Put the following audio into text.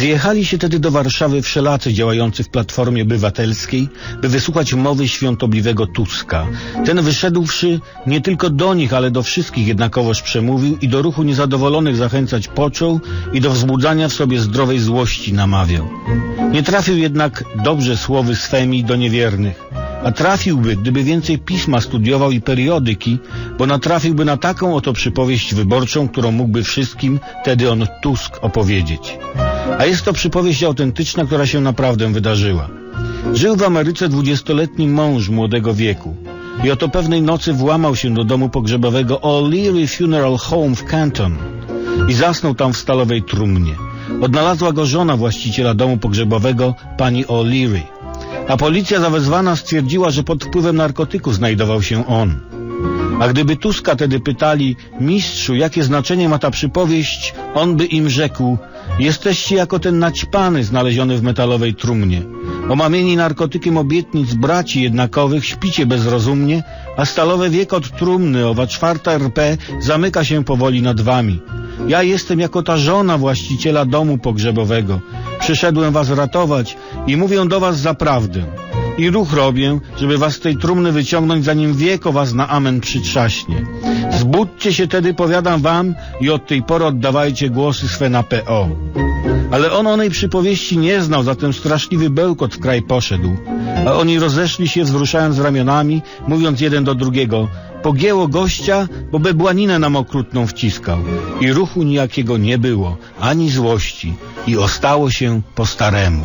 Zjechali się tedy do Warszawy wszelacy działający w Platformie Obywatelskiej, by wysłuchać mowy świątobliwego Tuska. Ten wyszedłszy nie tylko do nich, ale do wszystkich jednakowoż przemówił i do ruchu niezadowolonych zachęcać począł i do wzbudzania w sobie zdrowej złości namawiał. Nie trafił jednak dobrze słowy swemi do niewiernych, a trafiłby, gdyby więcej pisma studiował i periodyki, bo natrafiłby na taką oto przypowieść wyborczą, którą mógłby wszystkim tedy on Tusk opowiedzieć. A jest to przypowieść autentyczna, która się naprawdę wydarzyła. Żył w Ameryce dwudziestoletni mąż młodego wieku. I oto pewnej nocy włamał się do domu pogrzebowego O'Leary Funeral Home w Canton i zasnął tam w stalowej trumnie. Odnalazła go żona właściciela domu pogrzebowego, pani O'Leary. A policja zawezwana stwierdziła, że pod wpływem narkotyku znajdował się on. A gdyby Tuska tedy pytali, mistrzu, jakie znaczenie ma ta przypowieść, on by im rzekł, jesteście jako ten naćpany znaleziony w metalowej trumnie. Omamieni narkotykiem obietnic braci jednakowych śpicie bezrozumnie, a stalowe wiek od trumny, owa czwarta RP, zamyka się powoli nad wami. Ja jestem jako ta żona właściciela domu pogrzebowego. Przyszedłem was ratować i mówię do was zaprawdę. I ruch robię, żeby was z tej trumny wyciągnąć, zanim wieko was na amen przytrzaśnie. Zbudźcie się tedy, powiadam wam, i od tej pory oddawajcie głosy swe na PO. Ale on onej przypowieści nie znał, zatem straszliwy bełkot w kraj poszedł. A oni rozeszli się, wzruszając ramionami, mówiąc jeden do drugiego, pogięło gościa, bo bebłaninę nam okrutną wciskał. I ruchu nijakiego nie było, ani złości. I ostało się po staremu.